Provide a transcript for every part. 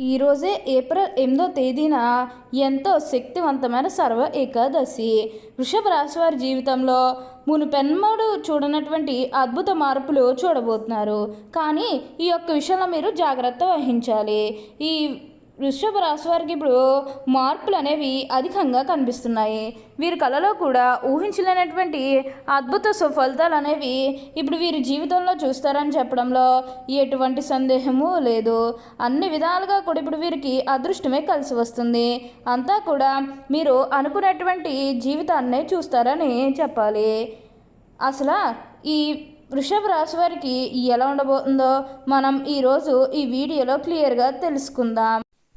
ఈరోజే ఏప్రిల్ ఎనిమిదో తేదీన ఎంతో శక్తివంతమైన సర్వ ఏకాదశి. వృషభ రాశి వారి జీవితంలో మునుపెన్నడు చూడనటువంటి అద్భుత మార్పులు చూడబోతున్నారు. కానీ ఈ యొక్క విషయంలో మీరు జాగ్రత్త వహించాలి. ఈ వృషభ రాశి వారికి ఇప్పుడు మార్పులు అనేవి అధికంగా కనిపిస్తున్నాయి. వీరి కళలో కూడా ఊహించలేనటువంటి అద్భుత సుఫలితాలు అనేవి ఇప్పుడు వీరి జీవితంలో చూస్తారని చెప్పడంలో ఎటువంటి సందేహము లేదు. అన్ని విధాలుగా కూడా ఇప్పుడు వీరికి అదృష్టమే కలిసి వస్తుంది. అంతా కూడా మీరు అనుకున్నటువంటి జీవితాన్నే చూస్తారని చెప్పాలి. అసలు ఈ వృషభ రాశి వారికి ఎలా ఉండబోతుందో మనం ఈరోజు ఈ వీడియోలో క్లియర్గా తెలుసుకుందాం.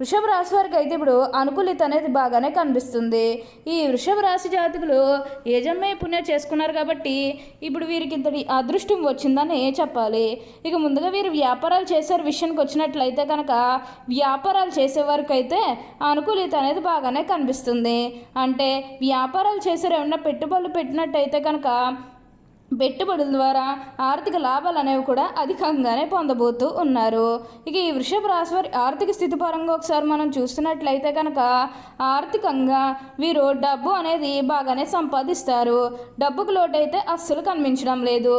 వృషభ రాశి వారికి అయితే ఇప్పుడు అనుకూలిత అనేది బాగానే కనిపిస్తుంది. ఈ వృషభ రాశి జాతకులు ఏజమ్మే పుణ్యం చేసుకున్నారు కాబట్టి ఇప్పుడు వీరికి ఇంతటి అదృష్టం వచ్చిందని చెప్పాలి. ఇక ముందుగా వీరు వ్యాపారాలు చేసే విషయానికి వచ్చినట్లయితే కనుక వ్యాపారాలు చేసేవారికి అయితే అనుకూలిత అనేది బాగానే కనిపిస్తుంది. అంటే వ్యాపారాలు చేసే ఏమన్నా పెట్టుబడులు పెట్టినట్టయితే కనుక పెట్టుబడుల ద్వారా ఆర్థిక లాభాలు అనేవి కూడా అధికంగానే పొందబోతూ ఉన్నారు. ఇక ఈ వృషభ రాశి వారి ఆర్థిక స్థితి పరంగా ఒకసారి మనం చూస్తున్నట్లయితే కనుక ఆర్థికంగా వీరు డబ్బు అనేది బాగానే సంపాదిస్తారు. డబ్బుకు లోటైతే అస్సలు కనిపించడం లేదు.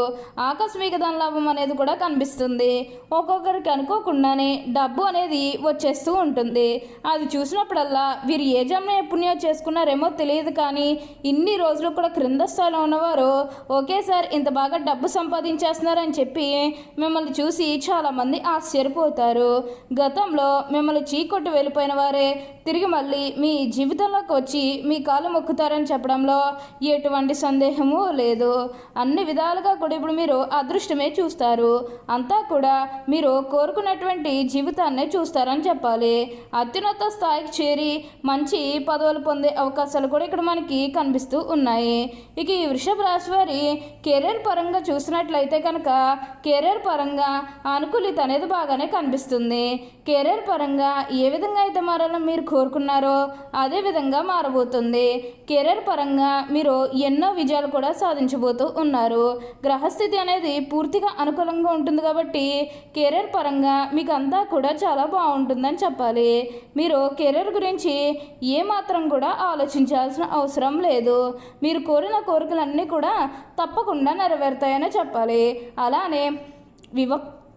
ఆకస్మిక ధన లాభం అనేది కూడా కనిపిస్తుంది. ఒక్కొక్కరికి అనుకోకుండానే డబ్బు అనేది వచ్చేస్తూ ఉంటుంది. అది చూసినప్పుడల్లా వీరు ఏ జన్మ పుణ్యం చేసుకున్నారేమో తెలియదు కానీ ఇన్ని రోజులు కూడా క్రింద స్థాయిలో ఉన్నవారు ఒకేసారి ఇంత బాగా డబ్బు సంపాదించేస్తున్నారని చెప్పి మిమ్మల్ని చూసి చాలామంది ఆశ్చర్యపోతారు. గతంలో మిమ్మల్ని చీకొట్టు వెళ్ళిపోయిన వారే తిరిగి మళ్ళీ మీ జీవితంలోకి వచ్చి మీ కాలు మొక్కుతారని చెప్పడంలో ఎటువంటి సందేహము లేదు. అన్ని విధాలుగా కూడా ఇప్పుడు మీరు అదృష్టమే చూస్తారు. అంతా కూడా మీరు కోరుకున్నటువంటి జీవితాన్నే చూస్తారని చెప్పాలి. అత్యున్నత స్థాయికి చేరి మంచి పదవులు పొందే అవకాశాలు కూడా ఇక్కడ మనకి కనిపిస్తూ ఉన్నాయి. ఇక ఈ వృషభ రాశి వారి కెరీర్ పరంగా చూసినట్లయితే కనుక కెరీర్ పరంగా అనుకూలిత అనేది బాగానే కనిపిస్తుంది. కెరీర్ పరంగా ఏ విధంగా అయితే మారాలో మీరు కోరుకున్నారో అదే విధంగా మారబోతుంది. కెరీర్ పరంగా మీరు ఎన్నో విజయాలు కూడా సాధించబోతూ ఉన్నారు. గ్రహస్థితి అనేది పూర్తిగా అనుకూలంగా ఉంటుంది కాబట్టి కెరీర్ పరంగా మీకు అంతా కూడా చాలా బాగుంటుందని చెప్పాలి. మీరు కెరీర్ గురించి ఏమాత్రం కూడా ఆలోచించాల్సిన అవసరం లేదు. మీరు కోరిన కోరికలన్నీ కూడా తప్పకుండా నెరవేరుతాయని చెప్పాలి. అలానే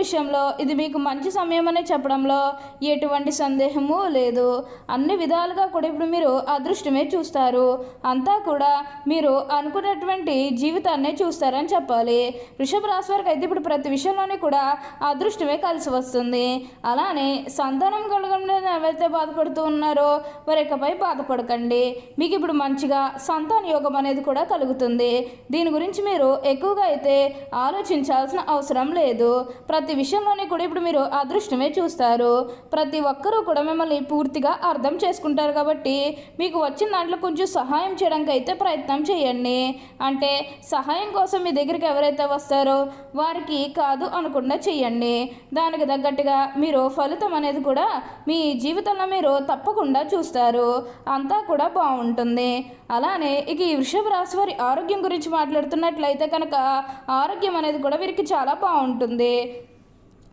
విషయంలో ఇది మీకు మంచి సమయం అనే చెప్పడంలో ఎటువంటి సందేహము లేదు. అన్ని విధాలుగా కూడా ఇప్పుడు మీరు అదృష్టమే చూస్తారు. అంతా కూడా మీరు అనుకున్నటువంటి జీవితాన్నే చూస్తారని చెప్పాలి. వృషభ రాశి వారికి అయితే ఇప్పుడు ప్రతి విషయంలోనే కూడా అదృష్టమే కలిసి వస్తుంది. అలానే సంతానం కలగడం లేదు ఎవరైతే బాధపడుతూ ఉన్నారో వారి ఇకపై బాధపడకండి. మీకు ఇప్పుడు మంచిగా సంతాన యోగం అనేది కూడా కలుగుతుంది. దీని గురించి మీరు ఎక్కువగా అయితే ఆలోచించాల్సిన అవసరం లేదు. ప్రతి విషయంలోనే కూడా ఇప్పుడు మీరు అదృష్టమే చూస్తారు. ప్రతి ఒక్కరూ కూడా మిమ్మల్ని పూర్తిగా అర్థం చేసుకుంటారు కాబట్టి మీకు వచ్చిన దాంట్లో కొంచెం సహాయం చేయడానికి అయితే ప్రయత్నం చేయండి. అంటే సహాయం కోసం మీ దగ్గరికి ఎవరైతే వస్తారో వారికి కాదు అనకుండా చేయండి. దానికి తగ్గట్టుగా మీరు ఫలితం అనేది కూడా మీ జీవితంలో మీరు తప్పకుండా చూస్తారు. అంతా కూడా బాగుంటుంది. అలానే ఇక ఈ వృషభ రాశి వారి ఆరోగ్యం గురించి మాట్లాడుతున్నట్లయితే కనుక ఆరోగ్యం అనేది కూడా వీరికి చాలా బాగుంటుంది.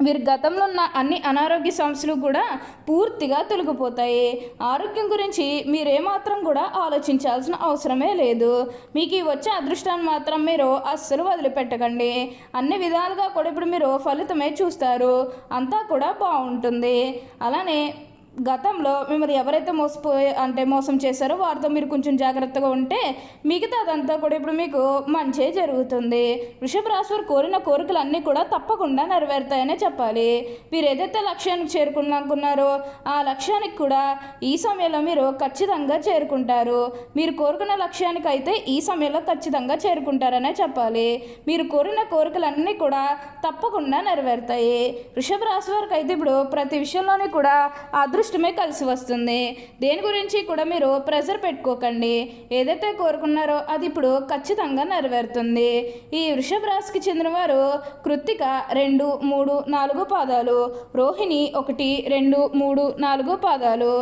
వీరి గతంలో ఉన్న అన్ని అనారోగ్య సమస్యలు కూడా పూర్తిగా తొలగిపోతాయి. ఆరోగ్యం గురించి మీరేమాత్రం కూడా ఆలోచించాల్సిన అవసరమే లేదు. మీకు ఈ వచ్చే అదృష్టాన్ని మాత్రం మీరు అస్సలు వదిలిపెట్టకండి. అన్ని విధాలుగా కూడా ఇప్పుడు మీరు ఫలితమే చూస్తారు. అంతా కూడా బాగుంటుంది. అలానే గతంలో మిమ్మల్ని ఎవరైతే మోసపోయే అంటే మోసం చేశారో వారితో మీరు కొంచెం జాగ్రత్తగా ఉంటే మిగతా అదంతా కూడా ఇప్పుడు మీకు మంచే జరుగుతుంది. వృషభ రాశి వారు కోరిన కోరికలు అన్నీ కూడా తప్పకుండా నెరవేరుతాయనే చెప్పాలి. మీరు ఏదైతే లక్ష్యానికి చేరుకున్నానుకున్నారో ఆ లక్ష్యానికి కూడా ఈ సమయంలో మీరు ఖచ్చితంగా చేరుకుంటారు. మీరు కోరుకున్న లక్ష్యానికి అయితే ఈ సమయంలో ఖచ్చితంగా చేరుకుంటారనే చెప్పాలి. మీరు కోరిన కోరికలన్నీ కూడా తప్పకుండా నెరవేరుతాయి. వృషభ రాశి వారికి అయితే ఇప్పుడు ప్రతి విషయంలోనే కూడా అదృష్టమే కలిసి వస్తుంది. దేని గురించి కూడా మీరు ప్రెజర్ పెట్టుకోకండి. ఏదైతే కోరుకున్నారో అది ఇప్పుడు ఖచ్చితంగా నెరవేరుతుంది. ఈ వృషభ రాశికి చెందిన వారు కృత్తిక రెండు మూడు నాలుగు పాదాలు రోహిణి ఒకటి రెండు మూడు నాలుగు పాదాలు.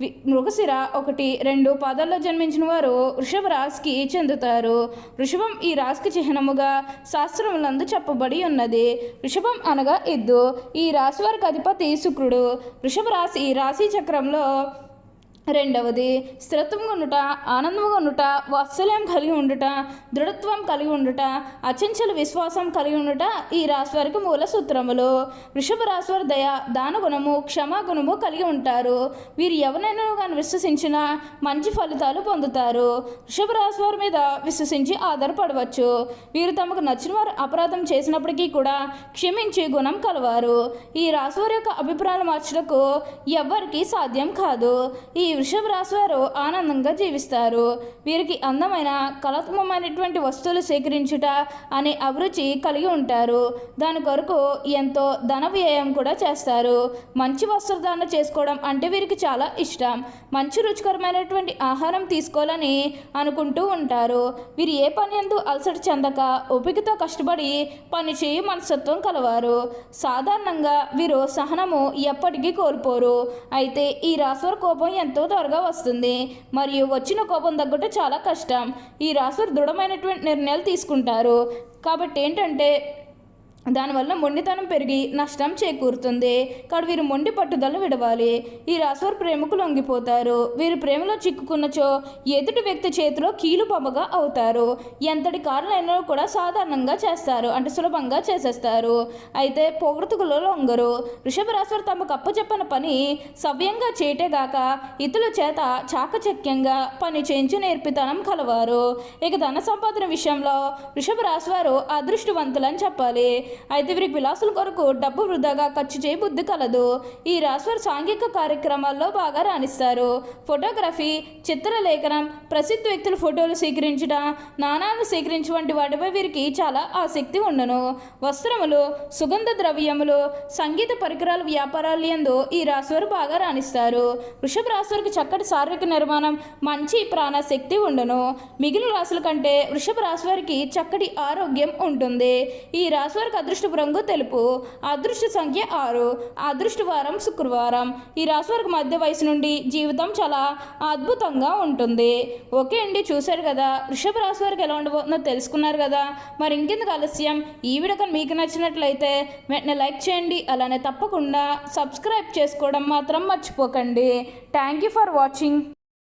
మృగశిర ఒకటి రెండు పాదాల్లో జన్మించిన వారు వృషభ రాశికి చెందుతారు. వృషభం ఈ రాశికి చిహ్నముగా శాస్త్రములందు చెప్పబడి ఉన్నది. వృషభం అనగా ఎద్దు. ఈ రాశి వారికి అధిపతి శుక్రుడు. వృషభ రాశి ఈ రాశి చక్రంలో రెండవది స్థిరత్వంగా ఉండుట ఆనందంగా ఉండుట వాత్సల్యం కలిగి ఉండుట దృఢత్వం కలిగి ఉండుట అచంచల విశ్వాసం కలిగి ఉండుట ఈ రాశి వారికి మూల సూత్రములు. వృషభ రాశి వారి దయ దానగుణము క్షమాగుణము కలిగి ఉంటారు. వీరు ఎవరైనా కానీ విశ్వసించిన మంచి ఫలితాలు పొందుతారు. వృషభ రాశి వారి మీద విశ్వసించి ఆధారపడవచ్చు. వీరు తమకు నచ్చిన వారు అపరాధం చేసినప్పటికీ కూడా క్షమించే గుణం కలవారు. ఈ రాశి వారి యొక్క అభిప్రాయాలు మార్చడకు ఎవ్వరికీ సాధ్యం కాదు. ఈ వృషభ రాశి వారు ఆనందంగా జీవిస్తారు. వీరికి అందమైన కళాత్మకమైనటువంటి వస్తువులు సేకరించుట అనే అభిరుచి కలిగి ఉంటారు. దాని కొరకు ఎంతో ధన వ్యయం కూడా చేస్తారు. మంచి వస్త్రధారణ చేసుకోవడం అంటే వీరికి చాలా ఇష్టం. మంచి రుచికరమైనటువంటి ఆహారం తీసుకోవాలని అనుకుంటూ ఉంటారు. వీరు ఏ పని ఎందు అలసట చెందక ఓపికతో కష్టపడి పని చేయి మనస్తత్వం కలవారు. సాధారణంగా వీరు సహనము ఎప్పటికీ కోల్పోరు. అయితే ఈ రాశివారి కోపం ఎంతో త్వరగా వస్తుంది. మరియు వచ్చిన కోపం తగ్గట చాలా కష్టం. ఈ రాశివారు దృఢమైనటువంటి నిర్ణయాలు తీసుకుంటారు. కాబట్టి ఏంటంటే దానివల్ల మొండితనం పెరిగి నష్టం చేకూరుతుంది. కాబట్టి వీరు మొండి పట్టుదలను విడవాలి. ఈ రాశివారు ప్రేమకు లొంగిపోతారు. వీరు ప్రేమలో చిక్కుకున్నచో ఎదుటి వ్యక్తి చేతిలో కీలు పమ్మగా అవుతారు. ఎంతటి కారణమైనా కూడా సాధారణంగా చేస్తారు. అంటే సులభంగా చేసేస్తారు. అయితే పొగడుతుకులో లొంగరు. వృషభ రాశివారు తమకు అప్పచెప్పని పని సవ్యంగా చేయటేగాక ఇతరుల చేత చాకచక్యంగా పని చేయించి నేర్పితనం కలవారు. ఇక ధన సంపాదన విషయంలో వృషభ రాశివారు అదృష్టవంతులని చెప్పాలి. అయితే వీరికి విలాసుల కొరకు డబ్బు వృధాగా ఖర్చు చేయబుద్ధి కలదు. ఈ రాశివారు సాంఘిక కార్యక్రమాల్లో బాగా రాణిస్తారు. ఫోటోగ్రఫీ చిత్రలేఖనం ప్రసిద్ధ వ్యక్తుల ఫోటోలు స్వీకరించడం నాణాలను సేకరించు వంటి వాటిపై వీరికి చాలా ఆసక్తి ఉండను. వస్త్రములు సుగంధ ద్రవ్యములు సంగీత పరికరాల వ్యాపారాలు ఎందు ఈ రాశివారు బాగా రాణిస్తారు. వృషభ రాశివారికి చక్కటి శారీరక నిర్మాణం మంచి ప్రాణశక్తి ఉండను. మిగిలిన రాశుల కంటే వృషభ రాశివారికి చక్కటి ఆరోగ్యం ఉంటుంది. ఈ రాశివారికి అదృష్టపు రంగు తెలుపు. అదృష్ట సంఖ్య ఆరు. అదృష్ట వారం శుక్రవారం. ఈ రాశి వారికి మధ్య వయసు నుండి జీవితం చాలా అద్భుతంగా ఉంటుంది. ఓకే అండి చూశారు కదా? వృషభ రాశి వారికి ఎలా ఉండబోతుందో తెలుసుకున్నారు కదా? మరి ఇంకెందుకు ఆలస్యం? ఈ వీడియో కానీ మీకు నచ్చినట్లయితే వెంటనే లైక్ చేయండి. అలానే తప్పకుండా సబ్స్క్రైబ్ చేసుకోవడం మాత్రం మర్చిపోకండి. Thank you for watching.